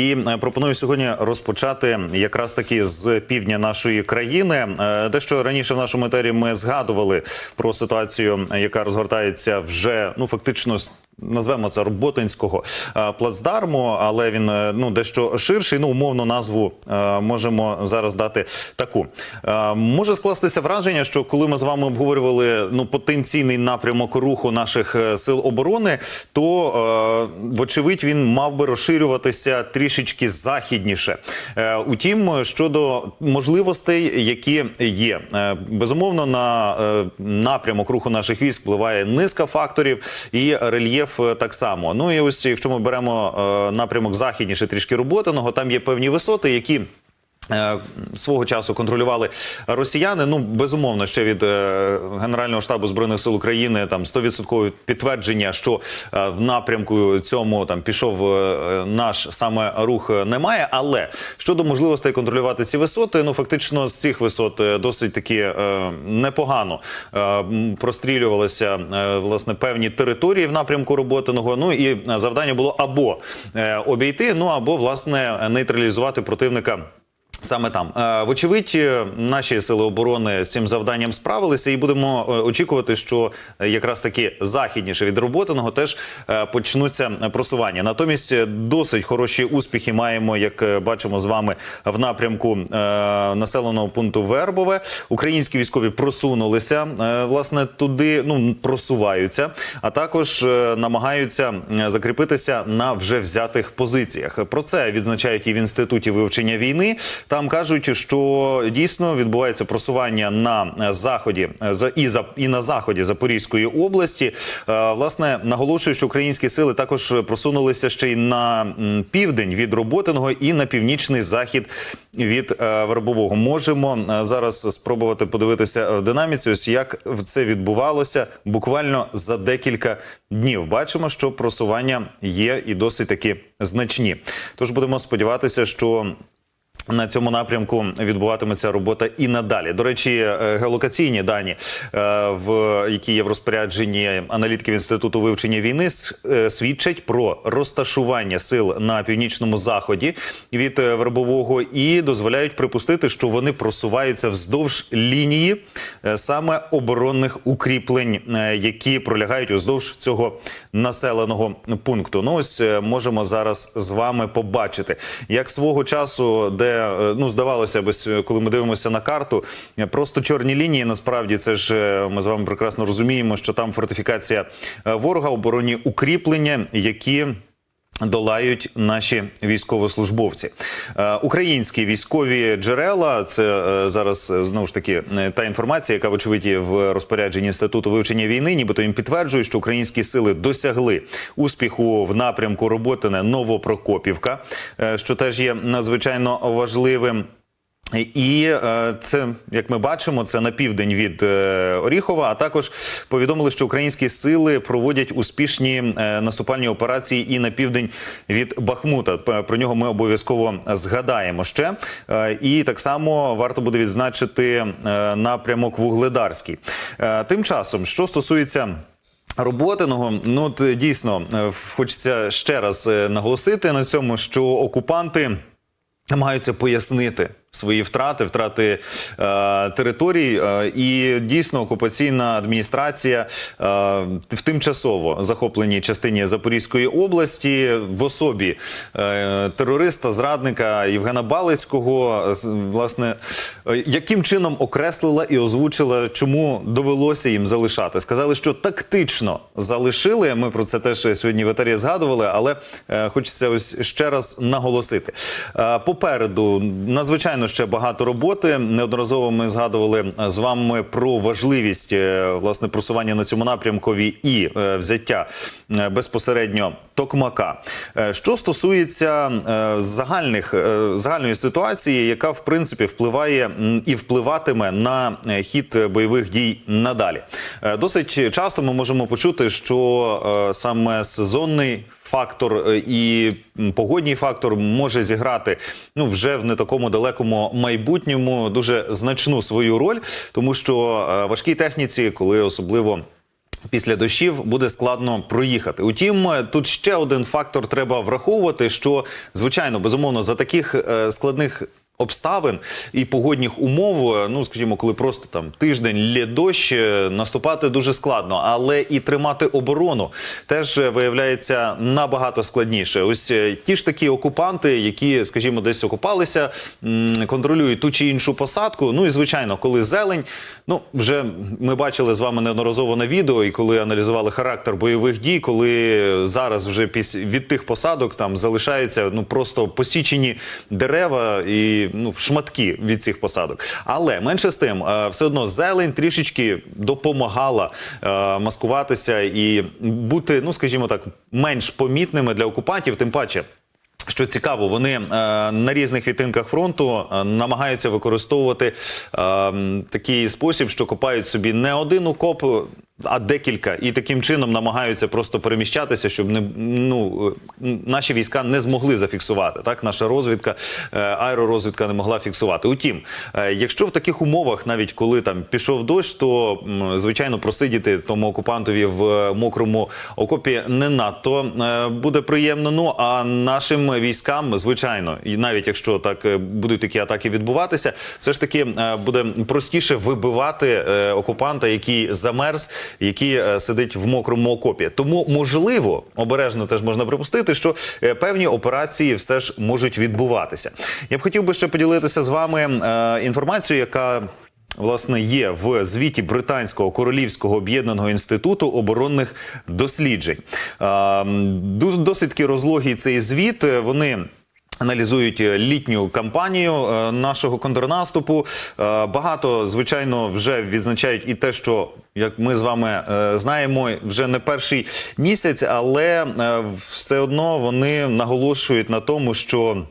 І е, пропоную сьогодні розпочати якраз таки з півдня нашої країни. Е, Дещо раніше в нашому етері ми згадували про ситуацію, яка розгортається вже ну фактично Назвемо це роботинського е, плацдарму, але він е, ну дещо ширший. Ну умовну назву е, можемо зараз дати таку. Може скластися враження, що коли ми з вами обговорювали ну потенційний напрямок руху наших сил оборони, то вочевидь він мав би розширюватися трішечки західніше. Утім, щодо можливостей, які є, безумовно на напрямок руху наших військ впливає низка факторів і рельєф е, так само. Ну і ось якщо ми беремо е, напрямок західніше трішки роботиного, там є певні висоти, які. Е, Свого часу контролювали росіяни. Ну безумовно, ще від е, Генерального штабу збройних сил України там 100% підтвердження, що е, в напрямку цьому там пішов е, наш саме рух е, немає. Але щодо можливостей контролювати ці висоти, ну фактично з цих висот е, досить таки е, непогано е, прострілювалися е, власне певні території в напрямку роботиного. Ну і завдання було або е, обійти, ну або власне нейтралізувати противника. Саме там, Е, вочевидь, е, наші сили оборони з цим завданням справилися, і будемо е, очікувати, що якраз таки західніше від роботиного теж почнуться просування. Натомість досить хороші успіхи маємо, як бачимо з вами в напрямку населеного пункту Вербове. Українські військові просунулися власне туди, ну просуваються, а також намагаються закріпитися на вже взятих позиціях. Про це відзначають і в інституті вивчення війни. Там кажуть, що дійсно відбувається просування на заході за- і за і на заході Запорізької області. Е, Власне наголошую, що українські сили також просунулися ще й на південь від Роботиного і на північний захід від е, Вербового. Можемо е, зараз спробувати подивитися в динаміці, ось як це відбувалося буквально за декілька днів. Бачимо, що просування є і досить таки значні. Тож будемо сподіватися, що. На цьому напрямку відбуватиметься робота і надалі. До речі, е, геолокаційні дані, е, в які є в розпорядженні аналітиків інституту вивчення війни, е, свідчать про розташування сил на північному заході від вербового і дозволяють припустити, що вони просуваються вздовж лінії саме оборонних укріплень, які пролягають уздовж цього населеного пункту. Ну ось можемо зараз з вами побачити, як свого часу, де е, ну здавалося б, коли ми дивимося на карту, е, просто чорні лінії. Насправді це ж е, ми з вами прекрасно розуміємо, що там фортифікація ворога, оборонні укріплення, які. Долають наші військовослужбовці, Е, українські військові джерела. Це е, зараз е, знову ж таки та інформація, яка вочевидь в розпорядженні інституту вивчення війни. Нібито їм підтверджують, що українські сили досягли успіху в напрямку роботи на Новопрокопівка, що теж є надзвичайно важливим. І е, це, як ми бачимо, це на південь від е, Оріхова. А також повідомили, що українські сили проводять успішні е, наступальні операції і на південь від Бахмута. Про нього ми обов'язково згадаємо ще. І так само варто буде відзначити напрямок Вугледарський. Тим часом, що стосується. Роботиного, ну от дійсно хочеться ще раз наголосити на цьому, що окупанти намагаються пояснити свої втрати, втрати е, територій, е, і дійсно окупаційна адміністрація е, в тимчасово захопленій частині Запорізької області в особі е, терориста, зрадника Євгена Балицького, власне, е, яким чином окреслила і озвучила, чому довелося їм залишати. Сказали, що тактично залишили. Ми про це теж сьогодні в етері згадували, але е, хочеться ось ще раз наголосити. Е, попереду надзвичайно ще багато роботи. Неодноразово ми згадували з вами про важливість е, власне просування на цьому напрямкові і е, взяття е, безпосередньо токмака. Е, Що стосується е, загальних е, загальної ситуації, яка в принципі впливає і впливатиме на е, хід бойових дій надалі. Е, Досить часто ми можемо почути, що е, саме сезонний фактор е, і погодній фактор може зіграти ну вже в не такому далекому майбутньому дуже значну свою роль, тому що е, важкій техніці, коли особливо Після дощів буде складно проїхати. Утім, е, тут ще один фактор треба враховувати, що звичайно, безумовно, за таких складних. Обставин і погодних умов, е, ну скажімо, коли просто там тиждень лє дощ, е, наступати дуже складно, але і тримати оборону теж е, виявляється набагато складніше. Ось ті ж такі окупанти, які, скажімо, десь окупалися, контролюють ту чи іншу посадку. Ну і звичайно, коли зелень, ну вже ми бачили з вами неодноразово на відео, і коли аналізували характер бойових дій, коли зараз вже піс... від тих посадок там залишаються ну просто посічені дерева і ну шматки від цих посадок. Але менше з тим, е, все одно зелень трішечки допомагала е, маскуватися і бути, ну скажімо так, менш помітними для окупантів, тим паче. Що цікаво, вони е, на різних відтинках фронту е, намагаються використовувати е, такий спосіб, що копають собі не один окоп, а декілька, і таким чином намагаються просто переміщатися, щоб не ну е, наші війська не змогли зафіксувати. Так, наша розвідка, е, аеророзвідка не могла фіксувати. Утім, е, якщо в таких умовах, навіть коли там пішов дощ, то звичайно просидіти тому окупантові в мокрому окопі не надто буде приємно. Ну а нашим військам, звичайно, і навіть якщо так будуть такі атаки відбуватися, все ж таки буде простіше вибивати окупанта, який замерз, який е, сидить в мокрому окопі. Тому можливо, обережно теж можна припустити, що е, певні операції все ж можуть відбуватися. Я б хотів би ще поділитися з вами е, інформацією, яка Власне, є в звіті Британського королівського об'єднаного інституту оборонних досліджень. Досить таки розлогий цей звіт. Вони Аналізують е, літню кампанію е, нашого контрнаступу. Е, Багато, звичайно, вже відзначають і те, що як ми з вами знаємо, вже не перший місяць, але все одно вони наголошують на тому, що.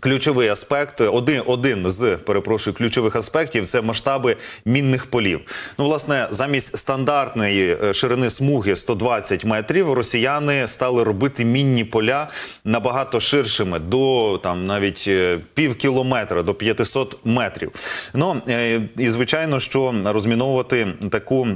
Ключовий аспект, один, один з перепрошую ключових аспектів це масштаби мінних полів. Ну, власне, замість стандартної е, ширини смуги 120 метрів, росіяни стали робити мінні поля набагато ширшими до там навіть е, пів кілометра до 500 метрів. Ну е, і звичайно, що розміновувати таку.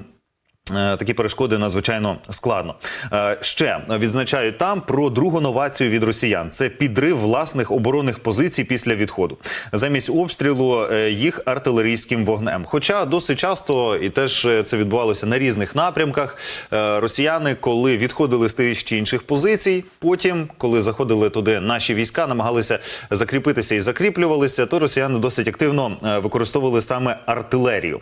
Е, Такі перешкоди надзвичайно складно. Е, Ще відзначають там про другу новацію від росіян: це підрив власних оборонних позицій після відходу, замість обстрілу е, їх артилерійським вогнем. Хоча досить часто і теж це відбувалося на різних напрямках. Росіяни, коли відходили з тих чи інших позицій, потім, коли заходили туди наші війська, намагалися закріпитися і закріплювалися, то росіяни досить активно використовували саме артилерію.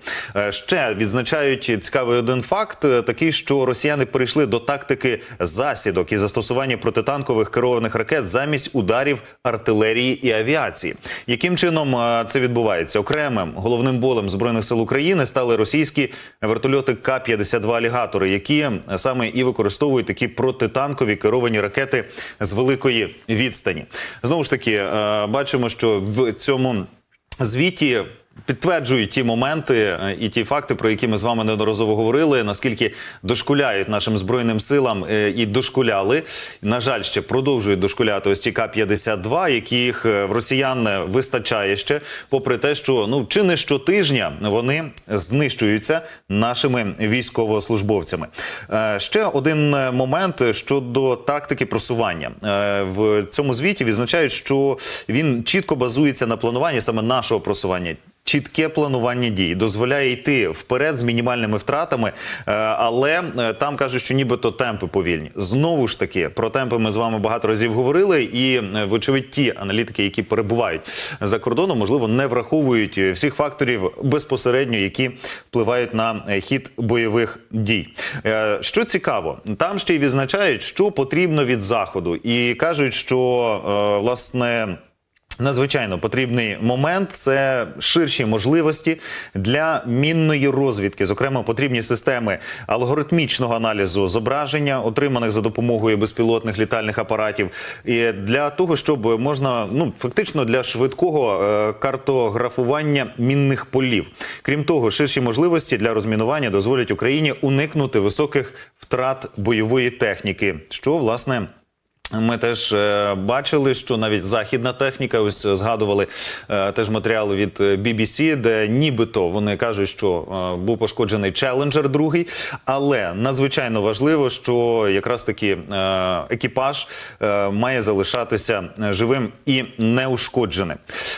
Ще відзначають цікавий один факт, е, такий, що росіяни перейшли до тактики засідок і застосування протитанкових керованих ракет замість ударів артилерії і авіації. Яким чином е, це відбувається? Окремим головним болем збройних сил України стали російські вертольоти К-52 алігатори, які е, саме і використовують такі протитанкові керовані ракети з великої відстані. Знову ж таки, е, бачимо, що в цьому звіті. Підтверджують ті моменти е, і ті факти, про які ми з вами неодноразово говорили, наскільки дошкуляють нашим збройним силам е, і дошкуляли. На жаль, ще продовжують дошкуляти ось ці К-52, яких е, в росіян вистачає ще, попри те, що ну чи не щотижня вони знищуються нашими військовослужбовцями. Ще один момент щодо тактики просування в цьому звіті відзначають, що він чітко базується на плануванні саме нашого просування. Чітке планування дій дозволяє йти вперед з мінімальними втратами, е, але е, там кажуть, що нібито темпи повільні. Знову ж таки, про темпи ми з вами багато разів говорили, і е, вочевидь ті аналітики, які перебувають за кордоном, можливо, не враховують всіх факторів безпосередньо, які впливають на хід бойових дій. Що цікаво, там ще й відзначають, що потрібно від заходу, і кажуть, що власне. Надзвичайно потрібний момент це ширші можливості для мінної розвідки. Зокрема, потрібні системи алгоритмічного аналізу зображення, отриманих за допомогою безпілотних літальних апаратів, і для того, щоб можна ну фактично для швидкого е, картографування мінних полів. Крім того, ширші можливості для розмінування дозволять Україні уникнути високих втрат бойової техніки, що власне Ми теж е, бачили, що навіть західна техніка, ось е, згадували е, теж матеріали від BBC, де нібито вони кажуть, що був пошкоджений челенджер другий. Але надзвичайно важливо, що якраз таки екіпаж має залишатися живим і неушкодженим.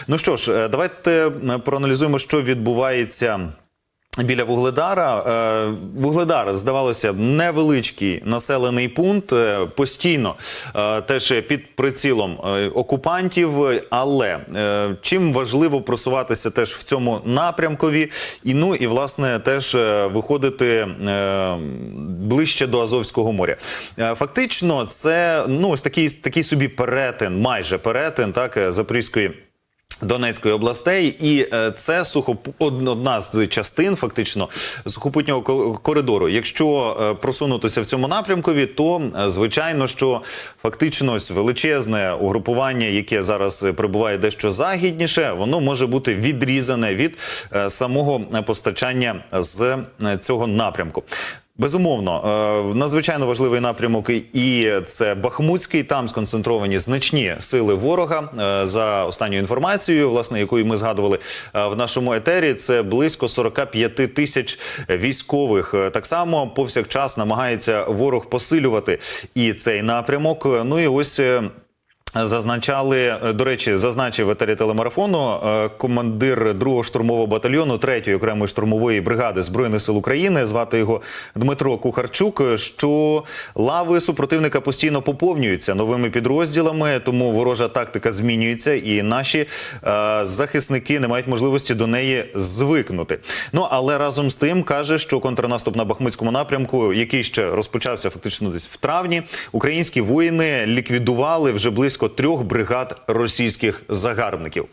Ну що ж, давайте проаналізуємо, що відбувається. Біля Вугледара Е, Вугледар, здавалося невеличкий населений пункт, е, постійно е, теж під прицілом окупантів. Але чим важливо просуватися теж в цьому напрямкові, і ну і власне теж виходити ближче до Азовського моря. Фактично, це ну ось такий, такий собі перетин, майже перетин, так Запорізької. Донецької областей, і е, це сухоп... одна з частин, фактично, сухопутнього коридору. Якщо е, просунутися в цьому напрямкові, то е, звичайно, що фактично величезне угрупування, яке зараз прибуває дещо західніше, воно може бути відрізане від самого постачання з цього напрямку. Безумовно, е, надзвичайно важливий напрямок, і це Бахмутський. Там сконцентровані значні сили ворога. Е, За останньою інформацією, власне, якою ми згадували е, в нашому етері, це близько 45 тисяч військових. Так само повсякчас намагається ворог посилювати і цей напрямок. Ну і ось. Зазначали е, до речі, зазначив етері телемарафону е, командир 2-го штурмового батальйону 3-ї окремої штурмової бригади збройних сил України. Звати його Дмитро Кухарчук. е, Що лави супротивника постійно поповнюються новими підрозділами, тому ворожа тактика змінюється, і наші е, захисники не мають можливості до неї звикнути. Ну але разом з тим каже, що контрнаступ на Бахмутському напрямку, який ще розпочався фактично десь в травні, українські воїни ліквідували вже близько трьох бригад російських загарбників.